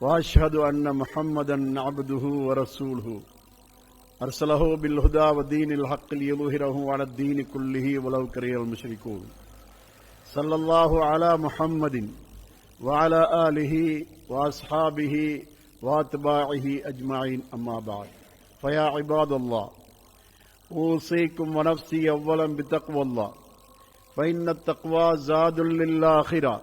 وأشهد أن محمدا عبده ورسوله. أرسله بالهدى ودين الحق ليظهره على الدين كله ولو كره المشركون. صلى الله على محمد وعلى آله وأصحابه وأتباعه أجمعين. أما بعد فيا عباد الله أوصيكم ونفسي اولا بتقوى الله فإن التقوى زاد للآخرة.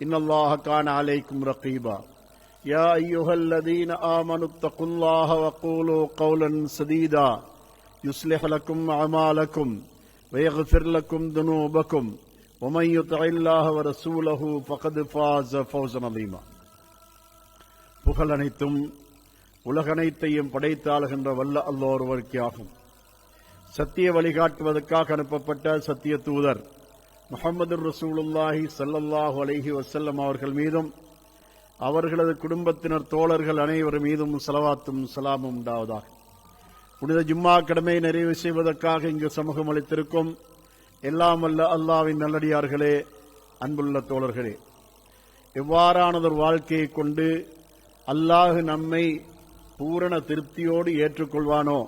إن الله كان عليكم رقيبا يا أيها الذين آمنوا اتقوا الله وقولوا قولا سديدا يصلح لكم أعمالكم ويغفر لكم ذنوبكم ومن يطع الله ورسوله فقد فاز فوزا عظيما புகழ் அனைத்தும் உலகனைத்தையும் படைத்தாளுகின்ற வல்ல அல்லோருவருக்கே ஆகும் சத்திய வழிகாட்டுவதற்காக அனுப்பப்பட்ட சத்திய தூதர் முகமது ரசூலுல்லாஹி சல்லல்லாஹு அலஹி வசல்லம் அவர்கள் மீதும் அவர்களது குடும்பத்தினர் தோழர்கள் அனைவர் மீதும் செலவாத்தும் சலாமும் உண்டாவதாக. புனித ஜும்மா கடமையை நிறைவு செய்வதற்காக இங்கு சமூகம் அளித்திருக்கும் எல்லாம் அல்ல அல்லாவின் நல்லடியார்களே அன்புள்ள தோழர்களே. எவ்வாறானதொரு வாழ்க்கையை கொண்டு அல்லாஹ் நம்மை பூரண திருப்தியோடு ஏற்றுக்கொள்வானோ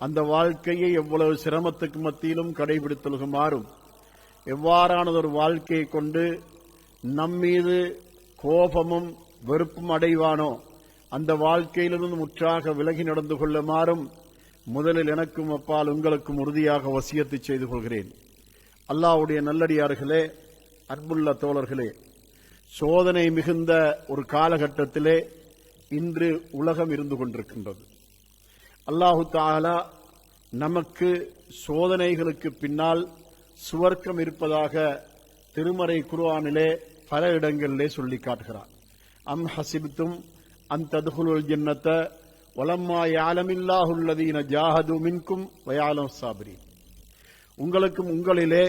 அந்த வாழ்க்கையை எவ்வளவு சிரமத்துக்கு மத்தியிலும் கடைபிடித்தொழுகுமாறும் எவ்வாறானதொரு வாழ்க்கையை கொண்டு நம்மீது கோபமும் வெறுப்பும் அடைவானோ அந்த வாழ்க்கையிலிருந்து முற்றாக விலகி நடந்து கொள்ளுமாறும் முதலில் எனக்கும் அப்பால் உங்களுக்கும் உறுதியாக வசியத்தை செய்து கொள்கிறேன். அல்லாவுடைய நல்லடியார்களே அன்புள்ள தோழர்களே சோதனை மிகுந்த ஒரு காலகட்டத்திலே இன்று உலகம் இருந்து கொண்டிருக்கின்றது. அல்லாஹு தாலா நமக்கு சோதனைகளுக்கு பின்னால் சுவர்க்கம் இருப்பதாக திருமறை குருவானிலே பல இடங்களிலே சொல்லி காட்டுகிறார். அம் ஹசிப்தும் அந்த ஜன்னத்த வலம்மா யாலமில்லாஹுல்லதீன ஜாஹது மின்கும் வயாலம் சாபரி உங்களுக்கும் உங்களிலே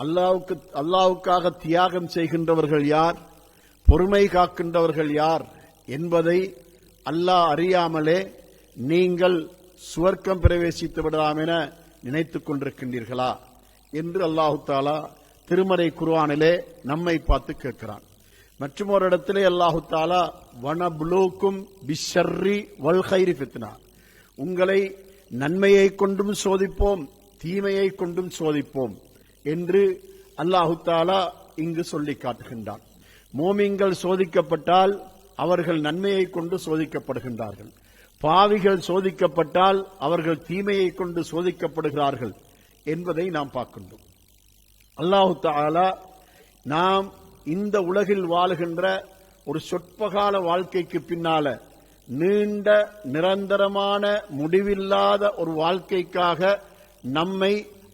அல்லாவுக்கு அல்லாவுக்காக தியாகம் செய்கின்றவர்கள் யார் பொறுமை காக்கின்றவர்கள் யார் என்பதை அல்லாஹ் அறியாமலே நீங்கள் சுவர்க்கம் பிரவேசித்து விடலாம் என நினைத்துக் கொண்டிருக்கின்றீர்களா? என்று அல்லாஹு தாலா திருமறை குர்வானிலே நம்மை பார்த்து கேட்கிறான். மற்றும் ஒரு இடத்திலே அல்லாஹு தாலா வனபுலூக்கும் பிஷர்ரி வல்ஹைரி ஃபித்னா. உங்களை நன்மையை கொண்டும் சோதிப்போம் தீமையை கொண்டும் சோதிப்போம் என்று அல்லாஹு தாலா இங்கு சொல்லி காட்டுகின்றான். மோமிங்கள் சோதிக்கப்பட்டால் அவர்கள் நன்மையை கொண்டு சோதிக்கப்படுகின்றார்கள். பாவிகள் சோதிக்கப்பட்டால் அவர்கள் தீமையை கொண்டு சோதிக்கப்படுகிறார்கள். என்பதை நாம் பார்க்கின்றோம். அல்லாஹு தாலா நாம் இந்த உலகில் வாழுகின்ற ஒரு சொற்பகால வாழ்க்கைக்கு பின்னால நீண்ட நிரந்தரமான முடிவில்லாத ஒரு வாழ்க்கைக்காக நம்மை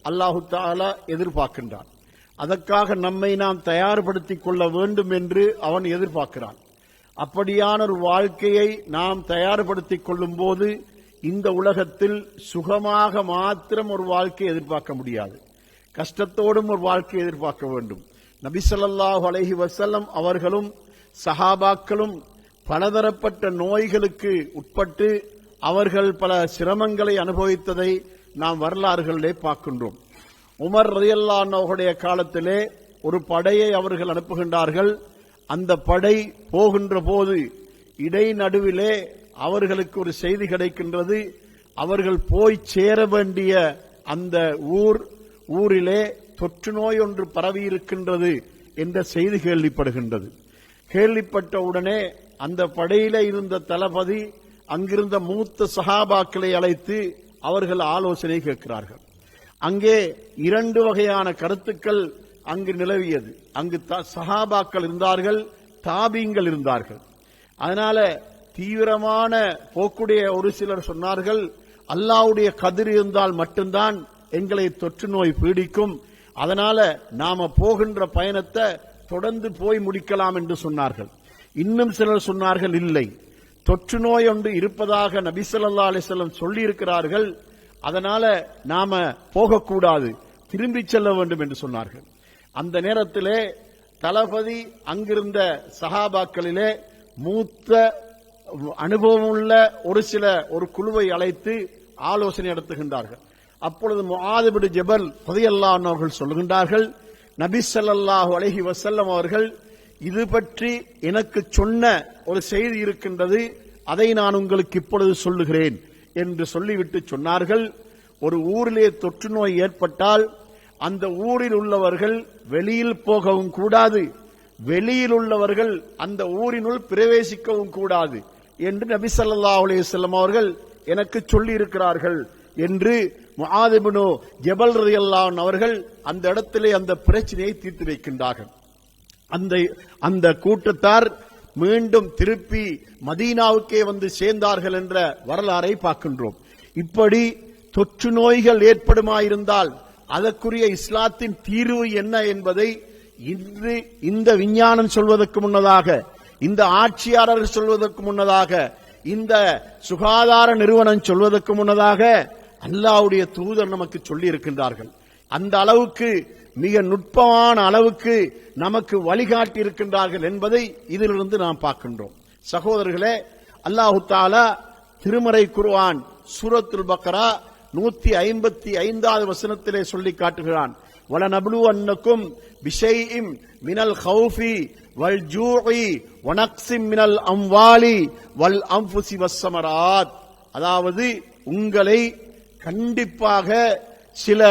அல்லாஹு தாலா எதிர்பார்க்கின்றான். அதற்காக நம்மை நாம் தயார்படுத்திக் கொள்ள வேண்டும் என்று அவன் எதிர்பார்க்கிறான். அப்படியான ஒரு வாழ்க்கையை நாம் தயார்படுத்திக் கொள்ளும் போது இந்த உலகத்தில் சுகமாக மாத்திரம் ஒரு வாழ்க்கையை எதிர்பார்க்க முடியாது. கஷ்டத்தோடும் ஒரு வாழ்க்கையை எதிர்பார்க்க வேண்டும். நபிசல்லாஹு அலஹி வசல்லம் அவர்களும் சஹாபாக்களும் பலதரப்பட்ட நோய்களுக்கு உட்பட்டு அவர்கள் பல சிரமங்களை அனுபவித்ததை நாம் வரலாறுகளிலே பார்க்கின்றோம். உமர் ரதியல்லானோடைய காலத்திலே ஒரு படையை அவர்கள் அனுப்புகின்றார்கள். அந்த படை போகின்ற போது இடைநடுவிலே அவர்களுக்கு ஒரு செய்தி கிடைக்கின்றது. அவர்கள் போய் சேர வேண்டிய அந்த ஊர் ஊரிலே தொற்று நோய் ஒன்று பரவி இருக்கின்றது என்ற செய்தி கேள்விப்படுகின்றது. கேள்விப்பட்ட உடனே அந்த படையில இருந்த தளபதி அங்கிருந்த மூத்த சகாபாக்களை அழைத்து அவர்கள் ஆலோசனை கேட்கிறார்கள். அங்கே இரண்டு வகையான கருத்துக்கள் அங்கு நிலவியது. அங்கு த- சஹாபாக்கள் இருந்தார்கள் தாபீங்கள் இருந்தார்கள். அதனால தீவிரமான போக்குடைய ஒரு சிலர் சொன்னார்கள் அல்லாவுடைய கதிர் இருந்தால் மட்டும்தான் எங்களை தொற்று நோய் பீடிக்கும். அதனால நாம போகின்ற பயணத்தை தொடர்ந்து போய் முடிக்கலாம் என்று சொன்னார்கள். இன்னும் சிலர் சொன்னார்கள் இல்லை. தொற்று நோய் ஒன்று இருப்பதாக நபிசல்லா அலிசல்லம் சொல்லி இருக்கிறார்கள் அதனால நாம போகக்கூடாது. திரும்பி செல்ல வேண்டும் என்று சொன்னார்கள். அந்த நேரத்திலே தளபதி அங்கிருந்த சஹாபாக்களிலே மூத்த அனுபவமுள்ள ஒரு சில ஒரு குழுவை அழைத்து ஆலோசனை நடத்துகின்றார்கள். அப்பொழுது முஆதுபிடு ஜபல் ரலியல்லாஹு அவர்கள் சொல்லுகின்றார்கள் நபி சல்லாஹு அலஹி வசல்லம் அவர்கள் இது பற்றி எனக்கு சொன்ன ஒரு செய்தி இருக்கின்றது அதை நான் உங்களுக்கு இப்பொழுது சொல்லுகிறேன் என்று சொல்லிவிட்டு சொன்னார்கள். ஒரு ஊரிலே தொற்று நோய் ஏற்பட்டால் அந்த ஊரில் உள்ளவர்கள் வெளியில் போகவும் கூடாது. வெளியில் உள்ளவர்கள் அந்த ஊரினுள் பிரவேசிக்கவும் கூடாது. என்று நபி சல்லா அலைஹி அவர்கள் எனக்கு சொல்லி இருக்கிறார்கள் என்று முஆதிபுனு ஜபல் ரலியல்லாஹு அவர்கள் அந்த இடத்திலே அந்த பிரச்சனையை தீர்த்து வைக்கின்றார்கள். அந்த அந்த கூட்டத்தார் மீண்டும் திருப்பி மதீனாவுக்கே வந்து சேர்ந்தார்கள் என்ற வரலாறை பார்க்கின்றோம். இப்படி தொற்று நோய்கள் ஏற்படுமாயிருந்தால் அதற்குரிய இஸ்லாத்தின் தீர்வு என்ன என்பதை இன்று இந்த விஞ்ஞானம் சொல்வதற்கு முன்னதாக இந்த ஆட்சியாளர்கள் சொல்வதற்கு முன்னதாக இந்த சுகாதார நிறுவனம் சொல்வதற்கு முன்னதாக அல்லாவுடைய தூதர் நமக்கு சொல்லி இருக்கின்றார்கள் அந்த அளவுக்கு மிக நுட்பமான அளவுக்கு நமக்கு வழிகாட்டி இருக்கின்றார்கள் என்பதை இதிலிருந்து நாம் பார்க்கின்றோம். சகோதரர்களே அல்லாஹு தாலா திருமறை குருவான் சூரத்துல் பக்கரா நூத்தி ஐம்பத்தி ஐந்தாவது வசனத்திலே சொல்லி காட்டுகிறான். வல நபுலு அன்னக்கும் விஷயம் மினல் ஹவுஃபி வல் ஜூஇ வனக்ஸிம் மினல் அம்வாலி வல் அன்ஃபுசி வசமராத் அதாவது உங்களை கண்டிப்பாக சில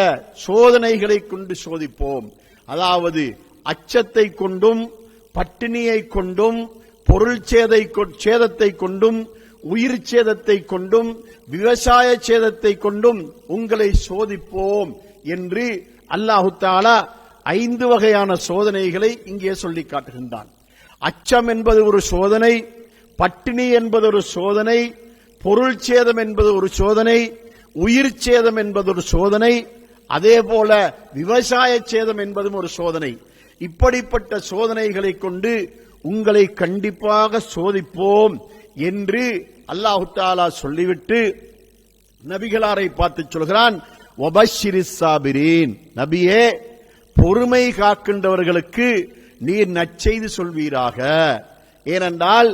சோதனைகளை கொண்டு சோதிப்போம். அதாவது அச்சத்தை கொண்டும் பட்டினியை கொண்டும் பொருள் சேதை கொ- சேதத்தை கொண்டும் உயிர் சேதத்தை கொண்டும் விவசாய சேதத்தை கொண்டும் உங்களை சோதிப்போம் என்று அல்லாஹு தாலா ஐந்து வகையான சோதனைகளை இங்கே சொல்லி காட்டுகின்றான். அச்சம் என்பது ஒரு சோதனை பட்டினி என்பது ஒரு சோதனை பொருள் சேதம் என்பது ஒரு சோதனை உயிர் சேதம் என்பது ஒரு சோதனை அதே போல விவசாய சேதம் என்பதும் ஒரு சோதனை. இப்படிப்பட்ட சோதனைகளை கொண்டு உங்களை கண்டிப்பாக சோதிப்போம் என்று அல்லாஹு தாலா சொல்லிவிட்டு நபிகளாரை பார்த்து சொல்கிறான் நபியே பொறுமை காக்கின்றவர்களுக்கு நீர் நச்செய்து சொல்வீராக. ஏனென்றால்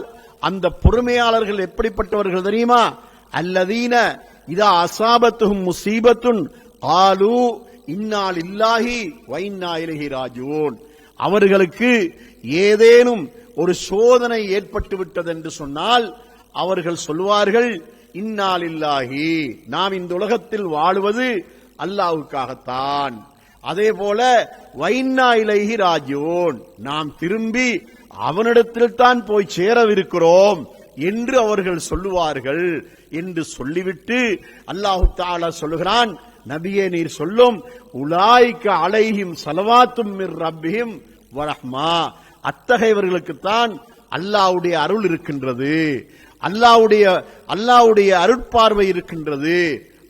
அந்த பொறுமையாளர்கள் எப்படிப்பட்டவர்கள் தெரியுமா? அல்லதீன இதா அசாபத்தும் முசீபத்துன் ஆலு இன்னால் இல்லாஹி வைன்னா இலகி ராஜூன் அவர்களுக்கு ஏதேனும் ஒரு சோதனை ஏற்பட்டு விட்டது என்று சொன்னால் அவர்கள் சொல்வார்கள் இன்னால் இல்லாஹி நாம் இந்த உலகத்தில் வாழுவது அல்லாவுக்காகத்தான் அதே போல வைன்னா இலைஹி நாம் திரும்பி அவனிடத்தில் தான் போய் சேரவிருக்கிறோம் என்று அவர்கள் சொல்லுவார்கள் என்று சொல்லிவிட்டு அல்லாஹு தாலா சொல்லுகிறான் நபியே நீர் சொல்லும் உலாய்க்க அலைஹிம் சலவாத்தும் மிர் ரப்பியும் வரஹ்மா. அத்தகையவர்களுக்குத்தான் அல்லாஹ்வுடைய அருள் இருக்கின்றது அல்லாவுடைய அல்லாவுடைய அருட்பார்வை இருக்கின்றது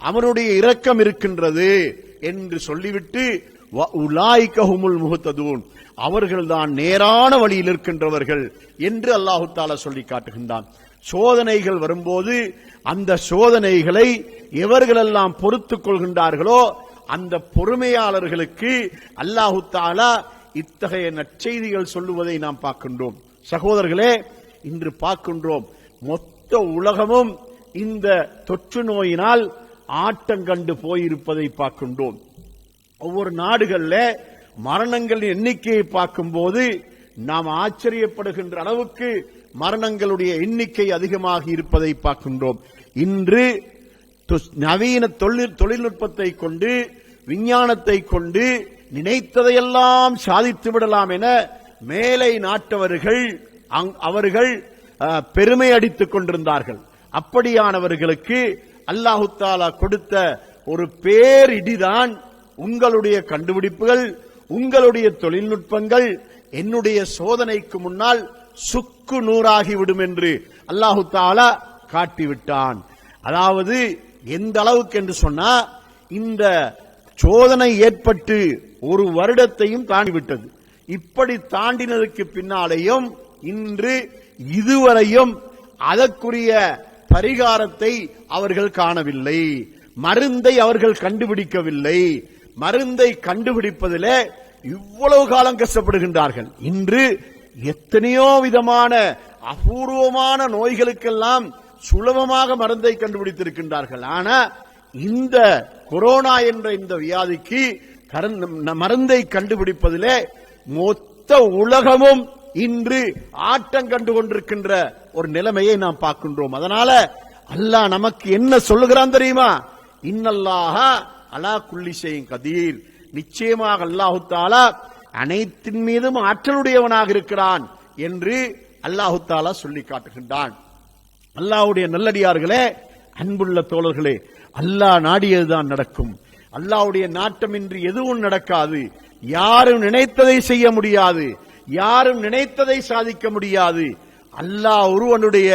அவனுடைய இரக்கம் இருக்கின்றது. என்று சொல்லிவிட்டு வ- உலாய்க்க அவர்கள்தான் நேரான வழியில் இருக்கின்றவர்கள் என்று அல்லாஹு தாலா சொல்லி காட்டுகின்றான். சோதனைகள் வரும்போது அந்த சோதனைகளை எவர்களெல்லாம் பொறுத்துக் கொள்கின்றார்களோ அந்த பொறுமையாளர்களுக்கு அல்லாஹு தாலா இத்தகைய நற்செய்திகள் சொல்லுவதை நாம் பார்க்கின்றோம். சகோதரர்களே இன்று பார்க்கின்றோம் மொத்த உலகமும் இந்த தொற்று நோயினால் ஆட்டங்கண்டு போயிருப்பதை பார்க்கின்றோம். ஒவ்வொரு நாடுகள்ல மரணங்களின் எண்ணிக்கையை பார்க்கும்போது நாம் ஆச்சரியப்படுகின்ற அளவுக்கு மரணங்களுடைய எண்ணிக்கை அதிகமாக இருப்பதை பார்க்கின்றோம். இன்று நவீன தொழில் தொழில்நுட்பத்தை கொண்டு விஞ்ஞானத்தை கொண்டு நினைத்ததையெல்லாம் சாதித்து விடலாம் என மேலை நாட்டவர்கள் அங்- அவர்கள் பெருமை அடித்துக் கொண்டிருந்தார்கள். அப்படியானவர்களுக்கு அல்லாஹு தாலா கொடுத்த ஒரு பேரிடிதான் உங்களுடைய கண்டுபிடிப்புகள் உங்களுடைய தொழில்நுட்பங்கள் என்னுடைய சோதனைக்கு முன்னால் சுக்கு நூறாகிவிடும் என்று அல்லாஹு தாலா காட்டிவிட்டான். அதாவது எந்த அளவுக்கு என்று சொன்னா இந்த சோதனை ஏற்பட்டு ஒரு வருடத்தையும் தாண்டிவிட்டது. இப்படி தாண்டினதுக்கு பின்னாலேயும் இன்று இதுவரையும் அதற்குரிய பரிகாரத்தை அவர்கள் காணவில்லை. மருந்தை அவர்கள் கண்டுபிடிக்கவில்லை. மருந்தை கண்டுபிடிப்பதில் இவ்வளவு காலம் கஷ்டப்படுகின்றார்கள். இன்று எத்தனையோ விதமான அபூர்வமான நோய்களுக்கெல்லாம் சுலபமாக மருந்தை கண்டுபிடித்திருக்கின்றார்கள். ஆனா இந்த கொரோனா என்ற இந்த வியாதிக்கு மருந்தை கண்டுபிடிப்பதிலே மொத்த உலகமும் இன்று ஆட்டம் கண்டு கொண்டிருக்கின்ற ஒரு நிலைமையை நாம் பார்க்கின்றோம். அதனால அல்லாஹ் நமக்கு என்ன சொல்லுகிறான் தெரியுமா? இன்னல்லாக அலா குல்லி செய்யும் கதீர். நிச்சயமாக அல்லாஹு தாலா அனைத்தின் மீதும் ஆற்றலுடையவனாக இருக்கிறான் என்று அல்லாஹு தாலா சொல்லி காட்டுகின்றான். அல்லாஹ்வுடைய நல்லடியார்களே அன்புள்ள தோழர்களே அல்லாஹ் நாடியதுதான் நடக்கும். அல்லாஹ்வுடைய நாட்டமின்றி எதுவும் நடக்காது. யாரும் நினைத்ததை செய்ய முடியாது. யாரும் நினைத்ததை சாதிக்க முடியாது. அல்லாஹ் ஒருவனுடைய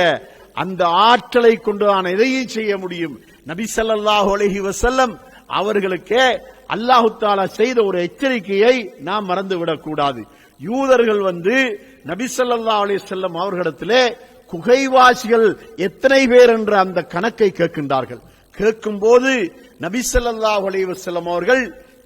அந்த ஆற்றலை கொண்டு தான் எதையும் செய்ய முடியும். நபி சல்லாஹ் அலஹி வசல்லம் அவர்களுக்கே அல்லாஹு தாலா செய்த ஒரு எச்சரிக்கையை நாம் மறந்துவிடக் கூடாது யூதர்கள் வந்து நபி சல்லா அலி செல்லம் அவர்களிடத்திலே குகைவாசிகள் எத்தனை பேர் என்ற அந்த கணக்கை கேட்கின்றார்கள். கேட்கும் போது நபி சல்லா அலி வஸல்லம் அவர்கள்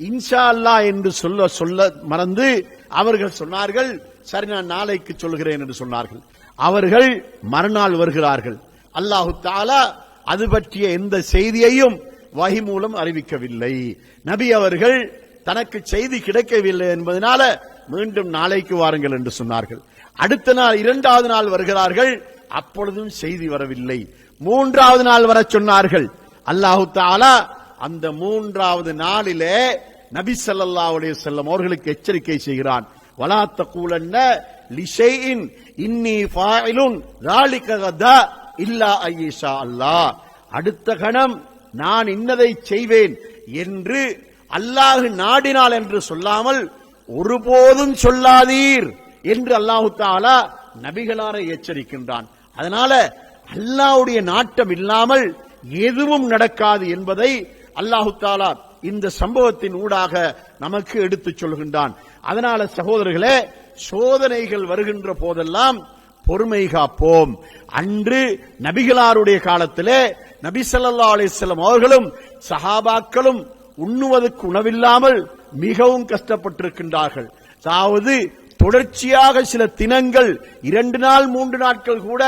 இன்ஷா அல்லாஹ் என்று சொல்ல சொல்ல மறந்து அவர்கள் சொன்னார்கள் சரி நான் நாளைக்கு சொல்கிறேன் என்று சொன்னார்கள். அவர்கள் மறுநாள் வருகிறார்கள். அல்லாஹு தாலா அது பற்றிய எந்த செய்தியையும் வகி மூலம் அறிவிக்கவில்லை. நபி அவர்கள் தனக்கு செய்தி கிடைக்கவில்லை என்பதனால மீண்டும் நாளைக்கு வாருங்கள் என்று சொன்னார்கள். அடுத்த நாள் இரண்டாவது நாள் வருகிறார்கள். அப்பொழுதும் செய்தி வரவில்லை. மூன்றாவது நாள் வர சொன்னார்கள். அல்லாஹு தாலா அந்த மூன்றாவது நாளிலே நபி சல்லா உடைய செல்லம் அவர்களுக்கு எச்சரிக்கை செய்கிறான். வலாத்த கூலன்ன லிஷையின் இன்னி ஃபாயிலும் ராலிகதா இல்லா ஐயேஷா அல்லாஹ். அடுத்த கணம் நான் இன்னதை செய்வேன் என்று அல்லாஹ் நாடினால் என்று சொல்லாமல் ஒருபோதும் சொல்லாதீர் என்று அல்லாஹு தாலா நபிகளாரை எச்சரிக்கின்றான். அதனால அல்லாஹுடைய நாட்டம் இல்லாமல் எதுவும் நடக்காது என்பதை அல்லாஹு தாலா இந்த சம்பவத்தின் ஊடாக நமக்கு எடுத்துச் சொல்கின்றான். அதனால சகோதரர்களே சோதனைகள் வருகின்ற போதெல்லாம் பொறுமை காப்போம். அன்று நபிகளாருடைய காலத்திலே நபி ஸல்லல்லாஹு அவர்களும் சஹாபாக்களும் உண்ணுவதற்கு உணவில்லாமல் மிகவும் கஷ்டப்பட்டிருக்கின்றார்கள். அதாவது தொடர்ச்சியாக சில தினங்கள் இரண்டு நாள் மூன்று நாட்கள் கூட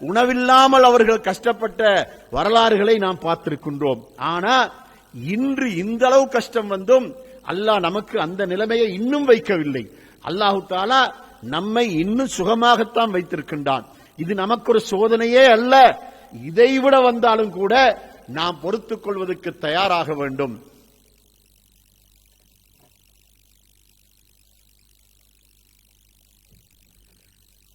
உணவில்லாமல் அவர்கள் கஷ்டப்பட்ட வரலாறுகளை நாம் பார்த்திருக்கின்றோம். ஆனா இன்று இந்த அளவு கஷ்டம் வந்தும் அல்லாஹ் நமக்கு அந்த நிலைமையை இன்னும் வைக்கவில்லை. அல்லாஹு தாலா நம்மை இன்னும் சுகமாகத்தான் வைத்திருக்கின்றான். இது நமக்கு ஒரு சோதனையே அல்ல. இதைவிட வந்தாலும் கூட நாம் பொறுத்துக் கொள்வதற்கு தயாராக வேண்டும்.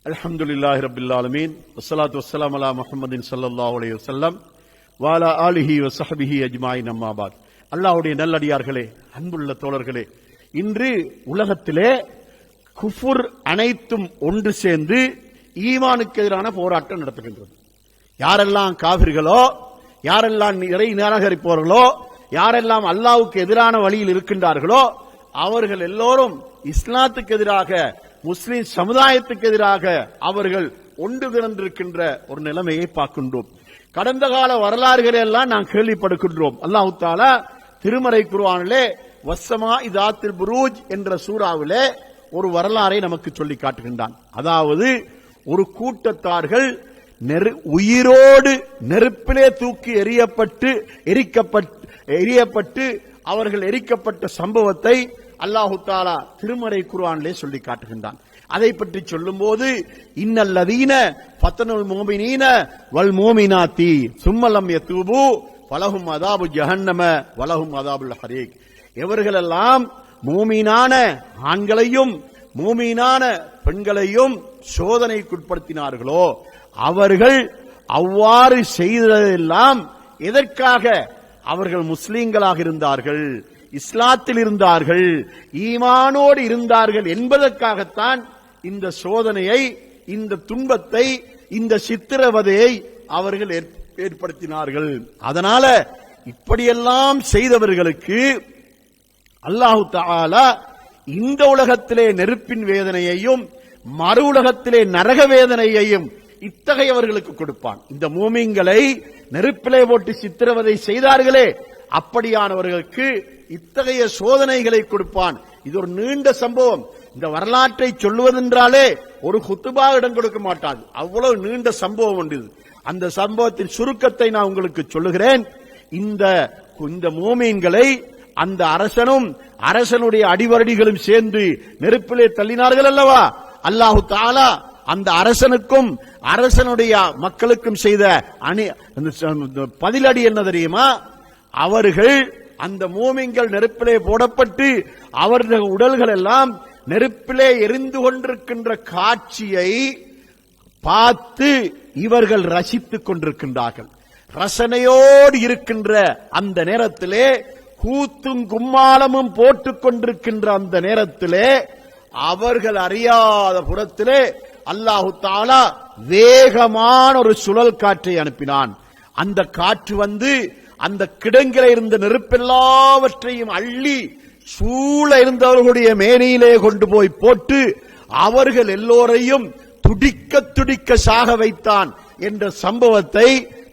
அலமதுல்லாஹி ரபில் ஆலமீன். வசலாத் வசலாம் அலா முகமதின் சல்லாஹ் அலைய வாலா ஆலிஹி சஹபிஹி அஜ்மாயின் நம்மாபாத் அல்லாவுடைய நல்லடியார்களே அன்புள்ள தோழர்களே இன்று உலகத்திலே குஃபுர் அனைத்தும் ஒன்று சேர்ந்து ஈமானுக்கு எதிரான போராட்டம் நடத்துகின்றது. யாரெல்லாம் காவிர்களோ யாரெல்லாம் இறை நிராகரிப்பவர்களோ யாரெல்லாம் அல்லாவுக்கு எதிரான வழியில் இருக்கின்றார்களோ அவர்கள் எல்லோரும் இஸ்லாத்துக்கு எதிராக முஸ்லிம் சமுதாயத்துக்கு எதிராக அவர்கள் ஒன்று திரண்டிருக்கின்ற ஒரு நிலைமையை பார்க்கின்றோம். கடந்த கால வரலாறுகளை எல்லாம் நாம் கேள்விப்படுகின்றோம். அல்லாஹு தாலா திருமறை குருவானிலே வசமா இதாத்தில் புரூஜ் என்ற சூறாவிலே ஒரு வரலாறை நமக்கு சொல்லி காட்டுகின்றான். அதாவது ஒரு கூட்டத்தார்கள் நெரு- உயிரோடு நெருப்பிலே தூக்கி எரியப்பட்டு எரிக்கப்பட்டு எரியப்பட்டு அவர்கள் எரிக்கப்பட்ட சம்பவத்தை அல்லாஹு தாலா திருமறை குர்ஆனிலே சொல்லி காட்டுகின்றான். அதை பற்றி சொல்லும்போது இன்னல்லதீன பத்தனுல் மோமினீன வல் மோமினாத்தி சும்மலம் யத்தூபு வலகும் அதாபு ஜஹன்னம வலகும் அதாபுல் ஹரீக். எவர்களெல்லாம் மூமீனான ஆண்களையும் மூமீனான பெண்களையும் சோதனைக்குட்படுத்தினார்களோ அவர்கள் அவ்வாறு செய்ததெல்லாம் எதற்காக? அவர்கள் முஸ்லீம்களாக இருந்தார்கள் இஸ்லாத்தில் இருந்தார்கள் ஈமானோடு இருந்தார்கள் என்பதற்காகத்தான் இந்த சோதனையை இந்த துன்பத்தை இந்த சித்திரவதையை அவர்கள் ஏற்- ஏற்படுத்தினார்கள். அதனால இப்படியெல்லாம் செய்தவர்களுக்கு அல்லாஹு தாலா இந்த உலகத்திலே நெருப்பின் வேதனையையும் மறு உலகத்திலே நரக வேதனையையும் இத்தகையவர்களுக்கு கொடுப்பான். இந்த மூமிங்களை நெருப்பிலே போட்டு சித்திரவதை செய்தார்களே அப்படியானவர்களுக்கு இத்தகைய சோதனைகளை கொடுப்பான். இது ஒரு நீண்ட சம்பவம். இந்த வரலாற்றை சொல்லுவதென்றாலே ஒரு குத்துபா இடம் கொடுக்க மாட்டாது. அவ்வளவு நீண்ட சம்பவம் உண்டு இது. அந்த சம்பவத்தின் சுருக்கத்தை நான் உங்களுக்கு சொல்லுகிறேன். இந்த இந்த மோமீன்களை அந்த அரசனும் அரசனுடைய அடிவரடிகளும் சேர்ந்து நெருப்பிலே தள்ளினார்கள் அல்லவா? அல்லாஹு தாலா அந்த அரசனுக்கும் அரசனுடைய மக்களுக்கும் செய்த அணி அந்த பதிலடி என்ன தெரியுமா? அவர்கள் அந்த மூமிங்கள் நெருப்பிலே போடப்பட்டு அவர்கள் உடல்கள் எல்லாம் நெருப்பிலே எரிந்து கொண்டிருக்கின்ற காட்சியை பார்த்து இவர்கள் ரசித்துக் கொண்டிருக்கின்றார்கள். ரசனையோடு இருக்கின்ற அந்த நேரத்திலே கூத்தும் கும்மாளமும் போட்டுக் கொண்டிருக்கின்ற அந்த நேரத்திலே அவர்கள் அறியாத புறத்திலே அல்லாஹு தாலா வேகமான ஒரு சுழல் காற்றை அனுப்பினான். அந்த காற்று வந்து அந்த கிடங்கில இருந்த நெருப்பெல்லாவற்றையும் அள்ளி சூழ இருந்தவர்களுடைய மேனியிலே கொண்டு போய் போட்டு அவர்கள் எல்லோரையும் துடிக்க துடிக்க சாக வைத்தான் என்ற சம்பவத்தை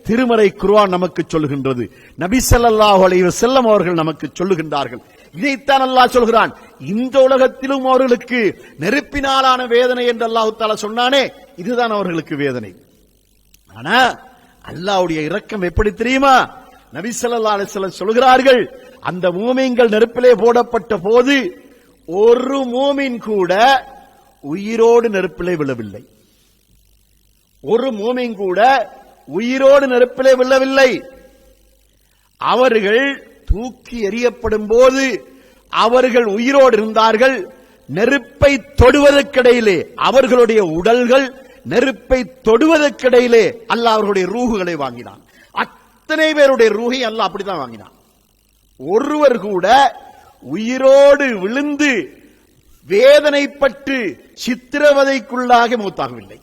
திருமறை குருவான் நமக்கு சொல்லுகின்றது நபி ஸல்லல்லாஹு செல்லம் அவர்கள் நமக்கு சொல்லுகின்றார்கள். இதைத்தான் அல்லாஹ் சொல்கிறான். இந்த உலகத்திலும் அவர்களுக்கு நெருப்பினாலான வேதனை என்று அல்லாஹ் தாலா சொன்னானே இதுதான் அவர்களுக்கு வேதனை. ஆனா அல்லாஹ்வுடைய இரக்கம் எப்படி தெரியுமா? நபி ஸல்லல்லாஹு சொல்கிறார்கள் அந்த மூமின்கள் நெருப்பிலே போடப்பட்ட போது ஒரு மூமின் கூட உயிரோடு நெருப்பிலே விழவில்லை. ஒரு மூமின் கூட உயிரோடு நெருப்பிலே விழவில்லை. அவர்கள் தூக்கி எறியப்படும் போது அவர்கள் உயிரோடு இருந்தார்கள். நெருப்பை தொடுவதற்கிடையிலே அவர்களுடைய உடல்கள் நெருப்பை தொடுவதற்கிடையிலே அல்லாஹ் அவர்களுடைய ரூகுகளை வாங்கினான். அத்தனை பேருடைய ரூகை அல்லாஹ் அப்படித்தான் வாங்கினான். ஒருவர் கூட உயிரோடு விழுந்து வேதனைப்பட்டு சித்திரவதைக்குள்ளாக மூத்தாகவில்லை.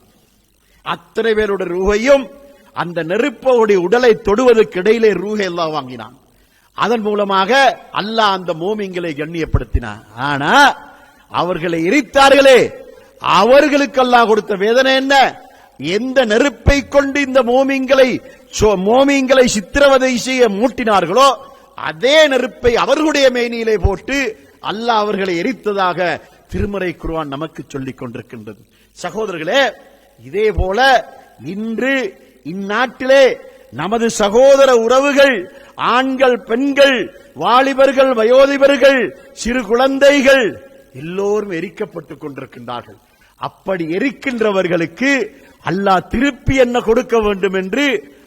அத்தனை பேருடைய ரூகையும் அந்த நெருப்போடைய உடலை தொடுவதற்கு இடையிலே ரூகை எல்லாம் வாங்கினான். அதன் மூலமாக அல்லாஹ் அந்த மோமிங்களை கண்ணியப்படுத்தினான். ஆனா அவர்களை எரித்தார்களே அவர்களுக்கு அல்லாஹ் கொடுத்த வேதனை என்ன? எந்த நெருப்பை கொண்டு இந்த மோமிங்களை சோ- மோமிங்களை சித்திரவதை செய்ய மூட்டினார்களோ அதே நெருப்பை அவர்களுடைய மேனியிலே போட்டு அல்லாஹ் அவர்களை எரித்ததாக திருமறை குருவான் நமக்கு சொல்லிக் கொண்டிருக்கின்றது. சகோதரர்களே இதே போல இன்று இந்நாட்டிலே நமது சகோதர உறவுகள் ஆண்கள் பெண்கள் வாலிபர்கள் வயோதிபர்கள் சிறு குழந்தைகள் எல்லோரும் எரிக்கப்பட்டுக் கொண்டிருக்கின்றார்கள். அப்படி எரிக்கின்றவர்களுக்கு அல்லாஹ் திருப்பி என்ன கொடுக்க வேண்டும் என்று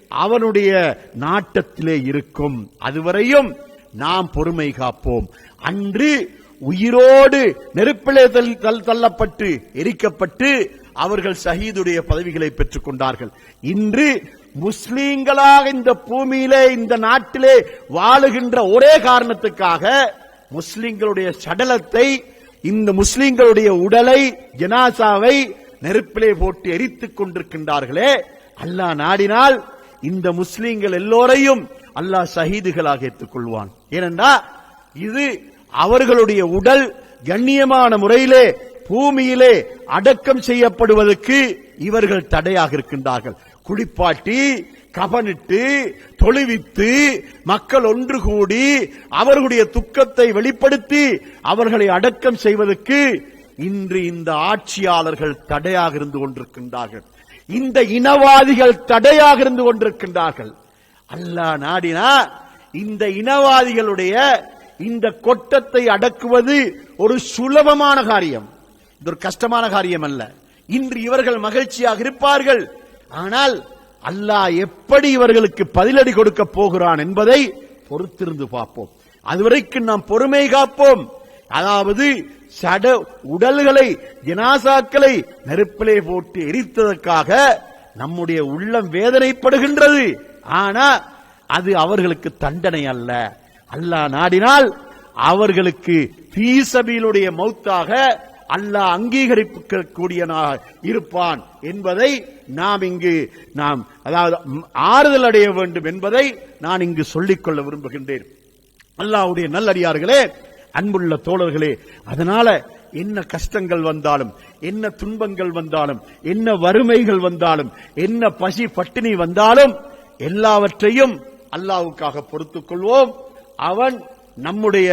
அவனுடைய நாட்டத்திலே இருக்கும். அதுவரையும் நாம் பொறுமை காப்போம். அன்று உயிரோடு நெருப்பிலே தள்ளப்பட்டு எரிக்கப்பட்டு அவர்கள் ஷஹீதுடைய பதவிகளை பெற்றுக் கொண்டார்கள். இன்று முஸ்லீம்களாக இந்த பூமியிலே இந்த நாட்டிலே வாழுகின்ற ஒரே காரணத்துக்காக முஸ்லிம்களுடைய சடலத்தை இந்த முஸ்லிம்களுடைய உடலை ஜனாசாவை நெருப்பிலே போட்டு எரித்துக் கொண்டிருக்கின்றார்களே. அல்லாஹ் நாடினால் இந்த முஸ்லீம்கள் எல்லோரையும் அல்லாஹ் ஷஹீதுகளாக ஏற்றுக் கொள்வான் ஏனென்றா இது அவர்களுடைய உடல் கண்ணியமான முறையிலே பூமியிலே அடக்கம் செய்யப்படுவதற்கு இவர்கள் தடையாக இருக்கின்றார்கள். குளிப்பாட்டி கபனிட்டு தொழுவித்து மக்கள் ஒன்று கூடி அவர்களுடைய துக்கத்தை வெளிப்படுத்தி அவர்களை அடக்கம் செய்வதற்கு இன்று இந்த ஆட்சியாளர்கள் தடையாக இருந்து கொண்டிருக்கின்றார்கள். இந்த இனவாதிகள் தடையாக இருந்து கொண்டிருக்கின்றார்கள். அல்லாஹ் நாடினா இந்த இனவாதிகளுடைய இந்த கொட்டத்தை அடக்குவது ஒரு சுலபமான காரியம். இது ஒரு கஷ்டமான காரியம் அல்ல. இன்று இவர்கள் மகிழ்ச்சியாக இருப்பார்கள். ஆனால் அல்லாஹ் எப்படி இவர்களுக்கு பதிலடி கொடுக்க போகிறான் என்பதை பொறுத்திருந்து பார்ப்போம். அதுவரைக்கும் நாம் பொறுமை காப்போம். அதாவது சட உடல்களை ஜனாசாக்களை நெருப்பிலே போட்டு எரித்ததற்காக நம்முடைய உள்ளம் வேதனைப்படுகின்றது. ஆனா அது அவர்களுக்கு தண்டனை அல்ல. அல்லாஹ் நாடினால் அவர்களுக்கு தீசபியிலுடைய மௌத்தாக அல்லாஹ் அங்கீகரிக்கக்கூடியனாக இருப்பான் என்பதை நாம் இங்கு நாம் அதாவது ஆறுதல் அடைய வேண்டும் என்பதை நான் இங்கு சொல்லிக்கொள்ள விரும்புகின்றேன். அல்லாஹ்வுடைய நல்லடியார்களே அன்புள்ள தோழர்களே அதனால என்ன கஷ்டங்கள் வந்தாலும் என்ன துன்பங்கள் வந்தாலும் என்ன வறுமைகள் வந்தாலும் என்ன பசி பட்டினி வந்தாலும் எல்லாவற்றையும் அல்லாவுக்காக பொறுத்துக் கொள்வோம். அவன் நம்முடைய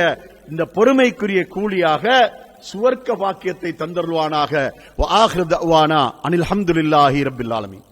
இந்த பொறுமைக்குரிய கூலியாக சுவர்க்க வாக்கியத்தை தந்தருவானாக. அனில் அஹமதுல்லாஹி ரபில் ஆலமின்.